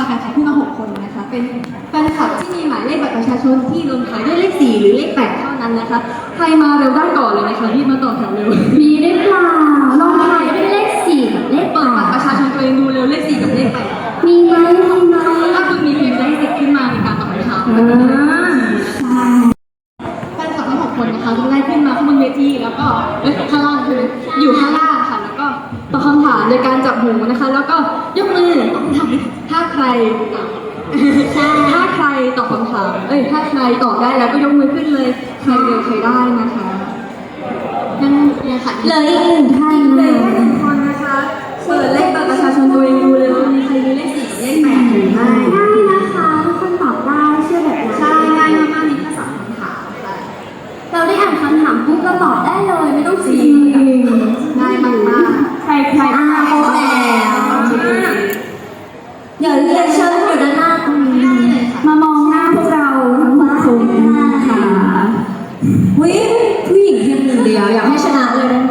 าวแฟนคลับที่มาหกคนนะคะ เป็นแฟนคลับที่มีหมายเลขบัตรประชาชนที่ลงท้ายด้วยเลขสี่หรือเลขแปดเท่านั้นนะคะ ใครมาเร็วได้ก่อนเลยนะคะรีบมาต่อแถวเร็ว มีหรือเปล่าลองทายเป็นเลขสี่กับเลขแปเปิดบัตรประดชาชนตัวเองดูเร็วเลขสี่กับเลขแปดมีไหมมีไหมก็คือมีพิมพ์จะให้ติดขึ้นมาในการตอบคำถามอ่าใช่แฟนคลับทั้งหกคนนะคะต้องได้ขึ้นมาข้างบนเวทีแล้วก็เอ้ยข้างล่างคืออยู่ข้างล่างค่ะ แล้วก็ตอบคำถามโดยการจับหูนะคะ แล้วก็ยกมือ รถ้าใครตอบคำถาม เอ้ย ถ้าใครตอบได้แล้วก็ยกมือขึ้นเลย ใครเร็วใครได้นะคะยังยังค่ะเหลืออีกหนึ่งท่านเหลืนะอแค่หนึ่งคนนะคะ เปิดเลขบัตรประชาชนตัวเองดูเลยว่ามีใครมีเลขสี่เลขแปดหรือไม่ได้นะคะทุกคนตอบได้เชื่อแบบนั้นใช่ง่ายมากๆมีแค่สามคำถามค่ะเราได้อ่านคำถามปุ๊บเราตอบได้เลยไม่ต้องซีเรียสง่ายมากๆใครใครอ่าโอแล้ว เดี๋ยวเรียนเชิญอยู่ด้านหน้าตรงนี้ มามองหน้าพวกเราทั้งหกคนค่ะวิผู้หญิงเพียงหนึ่งเดียว อยากให้ชนะเลยได้ไหม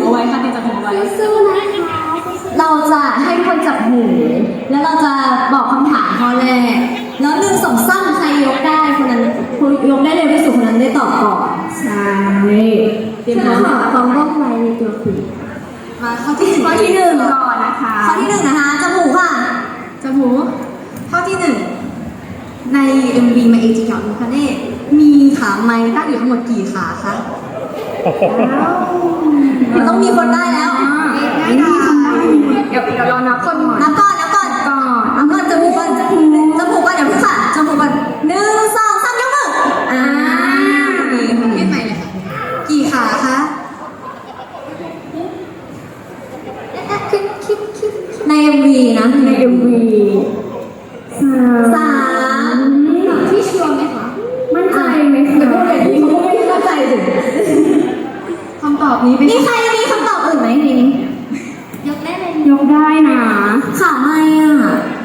เอาไว้ค่ะที่จะผมเอาไว้สู้นะคะเราจะให้คนจับหูแล้วเราจะบอกคำถามข้อแรกแล้วหนึ่งสองสามใครยกได้คนนั้นคนยกได้เร็วที่สุดคนนั้นได้ตอบก่อนใช่เตรียมตัวความว่องไวในตัวคุณ มาข้อที่ข้อที่หนึ่งก่อนนะคะข้อที่หนึ่งนะคะจมูกค่ะจมูกข้อที่หนึ่งใน MV มาเอจิกับลูคาเน่มีขาไม้ตั้งอยู่ทั้งหมดกี่ขาคะมันต้องมีคนได้แล้วง่ายดายเดี๋ยวเดี๋ยวเรานับคนก่อนนับก่อนนับก่อนก่อนนับก่อนจมูกก่อนจมูกจมูกก่อนเดี๋ยวเพิ่งค่ะจมูกก่อนหนึ่งสองสามยกมืออ่า คิดใหม่เลยค่ะ กี่ขาคะ คิดคิดคิดใน MV นะใน MV สามที่ชัวร์ไหมคะมั่นใจไหมคะอย่าพูดแบบนี้เขาไม่เข้าใจถึง คำตอบนี้เป็น มีใครมีคำตอบอื่นไหมในนี้ ยกได้เลย ยกได้นะ ข่าวไม่อะ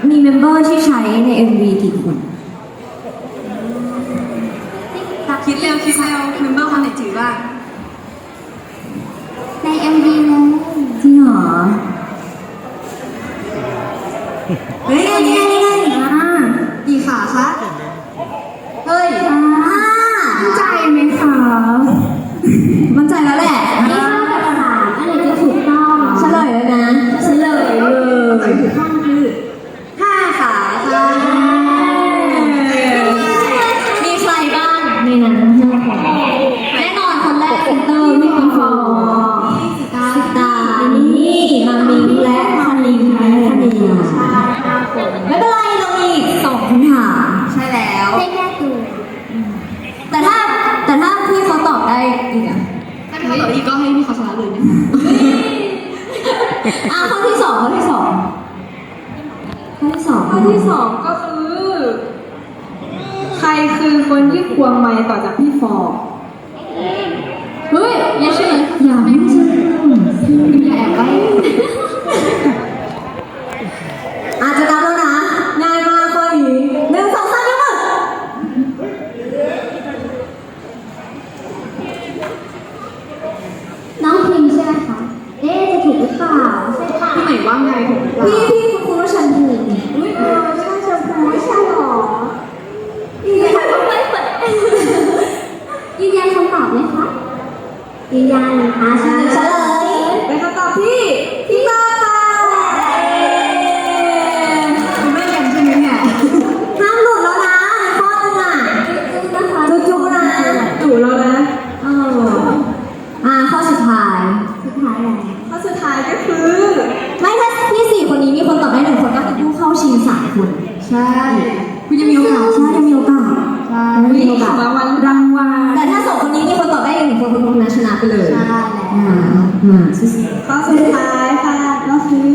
มีเมมเบอร์ที่ใช้ใน MV กี่คนคิดเร็วคิดเร็วเมมเบอร์คนไหนถือบ้างใน MV เลยจริงเหรอ เฮ้ยอันนี้นี่ไงอ่ากี่ขาคะเฮ้ยอ่ามั่นใจไหมคะมั่นใจแล้วแหละ กก็ให้พี่เขาชนะเลยนะคะอะข้อที่สองข้อที่สองข้อที่สองข้อที่สองก็คือ ใครคือคนที่ควงไม้ต่อจากพี่ฟอร์เฮ้ยอย่าเชื่ออย่าไม่เชื่ออย่าแอบไปอาจจะนับแล้วนะง่ายมากข้อนี้หนึ่งสองสามยกมือน้องพิมใช่ไหมคะ เอ๊ะจะถูกหรือเปล่าใช่ค่ะ พี่ใหม่ว่าไงถูกหรือเปล่า พี่พี่คุณครูว่าฉันถูกอุ้ยเออใช่ชมพูไม่ใช่หรอยืนยันคำตอบยืนยันคำตอบไหมคะยืนยันอ่าเฉลยเฉลย เป็นคำตอบที่ พี่ต้าค่ะ คุณไม่ยังใช่ไหมเนี่ย ห้ามหลุดแล้วนะข้อหนึงอะจุ๊จุ๊นะ ถูกแล้วนะ เอออ่าข้อสุดท้ายสุดท้ายอะไร ข้อสุดท้ายก็คือ ไม่ถ้าพี่สี่คนนี้มีคนตอบได้หนึ่งคนก็คือผู้เข้าชิงสามคน ใช่คุณยังมีโอกาส ใช่ยังมีโอกาส ใช่ ยังมีโอกาส รางวัล รางวัล แต่ถ้าสองคนนี้มีคนตอบได้อีกหนึ่งคนคนนั้นชนะไปเลย ใช่แล้ว อ่ามาสู้ ข้อสุดท้ายค่ะก็คือ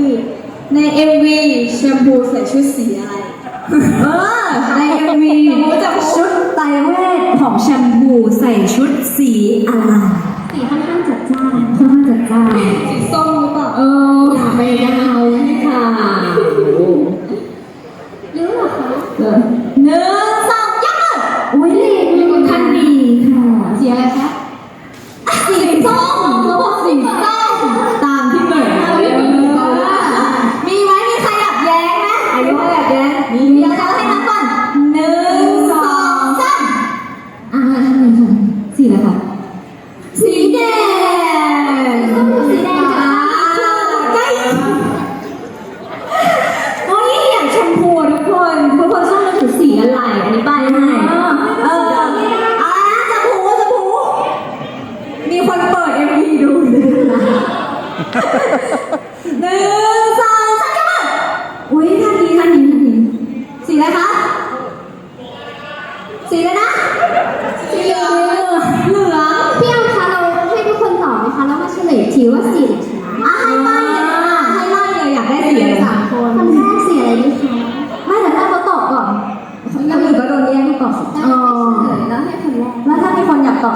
ใน MV แชมพูใส่ชุดสีอะไรๆเออในเอ็มวีชุดไตรเวทของแชมพูใส่ชุดสีอะไรสีค่อนข้างจัดจ้านค่อนข้างจัดจ้านสีส้มหรือเปล่าเอออย่าไปเดาค่ะ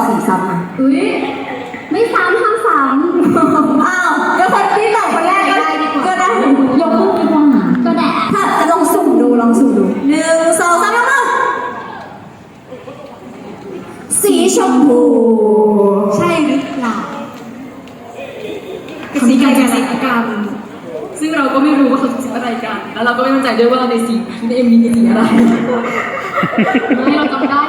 สีซ้ำนะอุ้ยไม่ซ้ำห้ามซ้ำอ้าวเดี๋วคนที่ตอบคนแรกก็ได้ก็ได้ยกมือดีกว่าก็ได้ถ้าลองสุ่มดูลองสุ่มดูหนึ่งสองสามยกมือสีชมพู ใช่หรือเปล่าเป็นสีกันสีกันซึ่งเราก็ไม่รู้ว่าเขาสีอะไรกัน แล้วเราก็ไม่มั่นใจด้วยว่าในสีในเอ็มวีเสีอะไรไม่เราจำได้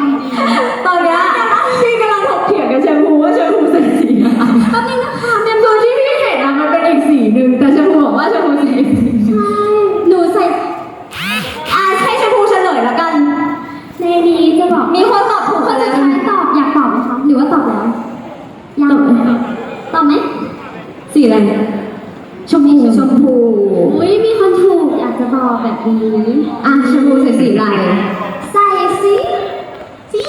สีอะไรชมพูชมพูอุ้ยมีคนถูกอยากจะบอกแบบนี้อะชมพูใส่สีอะไรใส่สีสี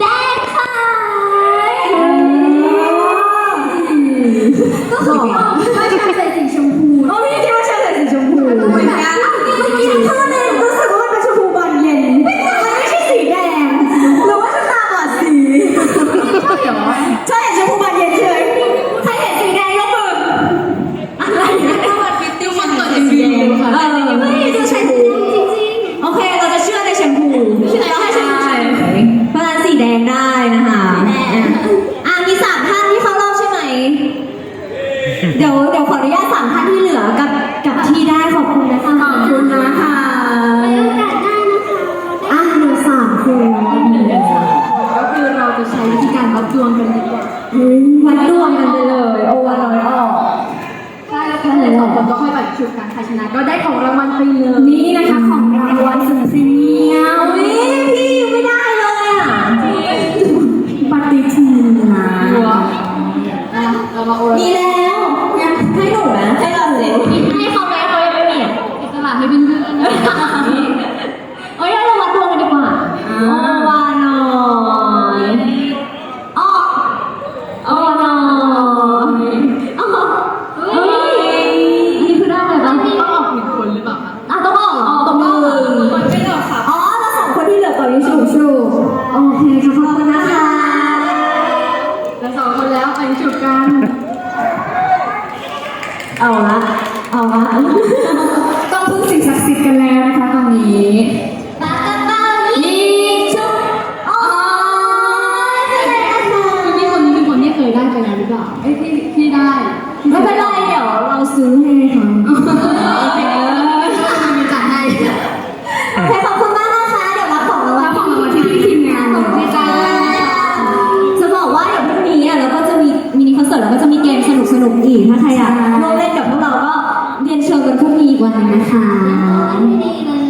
แดงค่ะก็คือ เอาละ เอาละ ต้องพึ่งสิ่งศักดิ์สิทธิ์กันแล้วนะคะตอนนี้ ร่วมเล่นกับพวกเราก็เรียนเชิญกันพรุ่งนี้อีกวันนะคะ